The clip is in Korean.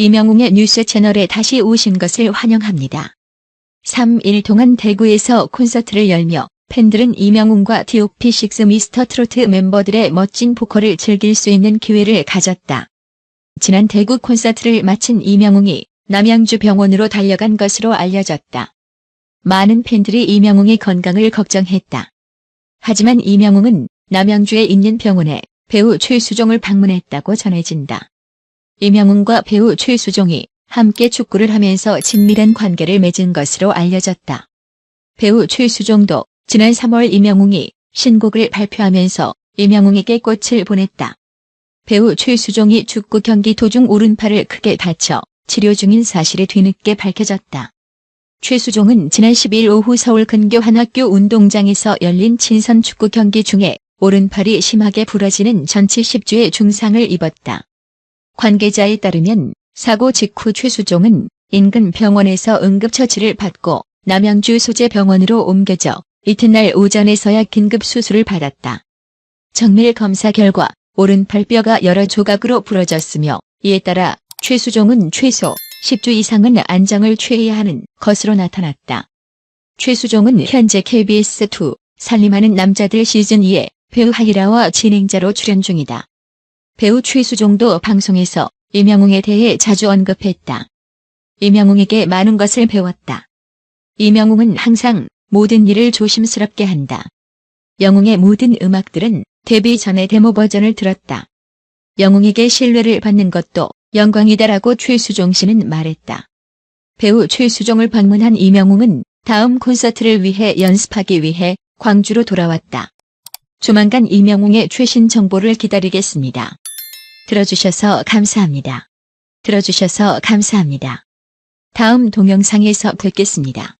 이명웅의 뉴스 채널에 다시 오신 것을 환영합니다. 3일 동안 대구에서 콘서트를 열며 팬들은 이명웅과 DOP6 미스터 트로트 멤버들의 멋진 보컬을 즐길 수 있는 기회를 가졌다. 지난 대구 콘서트를 마친 이명웅이 남양주 병원으로 달려간 것으로 알려졌다. 많은 팬들이 이명웅의 건강을 걱정했다. 하지만 이명웅은 남양주에 있는 병원에 배우 최수종을 방문했다고 전해진다. 이명웅과 배우 최수종이 함께 축구를 하면서 친밀한 관계를 맺은 것으로 알려졌다. 배우 최수종도 지난 3월 이명웅이 신곡을 발표하면서 이명웅에게 꽃을 보냈다. 배우 최수종이 축구 경기 도중 오른팔을 크게 다쳐 치료 중인 사실이 뒤늦게 밝혀졌다. 최수종은 지난 10일 오후 서울 근교 한 학교 운동장에서 열린 친선 축구 경기 중에 오른팔이 심하게 부러지는 전치 10주의 중상을 입었다. 관계자에 따르면 사고 직후 최수종은 인근 병원에서 응급처치를 받고 남양주 소재 병원으로 옮겨져 이튿날 오전에서야 긴급 수술을 받았다. 정밀 검사 결과 오른팔 뼈가 여러 조각으로 부러졌으며 이에 따라 최수종은 최소 10주 이상은 안정을 취해야 하는 것으로 나타났다. 최수종은 현재 KBS2 살림하는 남자들 시즌2에 배우 하이라와 진행자로 출연 중이다. 배우 최수종도 방송에서 이명웅에 대해 자주 언급했다. 이명웅에게 많은 것을 배웠다. 이명웅은 항상 모든 일을 조심스럽게 한다. 영웅의 모든 음악들은 데뷔 전에 데모 버전을 들었다. 영웅에게 신뢰를 받는 것도 영광이다라고 최수종 씨는 말했다. 배우 최수종을 방문한 이명웅은 다음 콘서트를 위해 연습하기 위해 광주로 돌아왔다. 조만간 이명웅의 최신 정보를 기다리겠습니다. 들어주셔서 감사합니다. 들어주셔서 감사합니다. 다음 동영상에서 뵙겠습니다.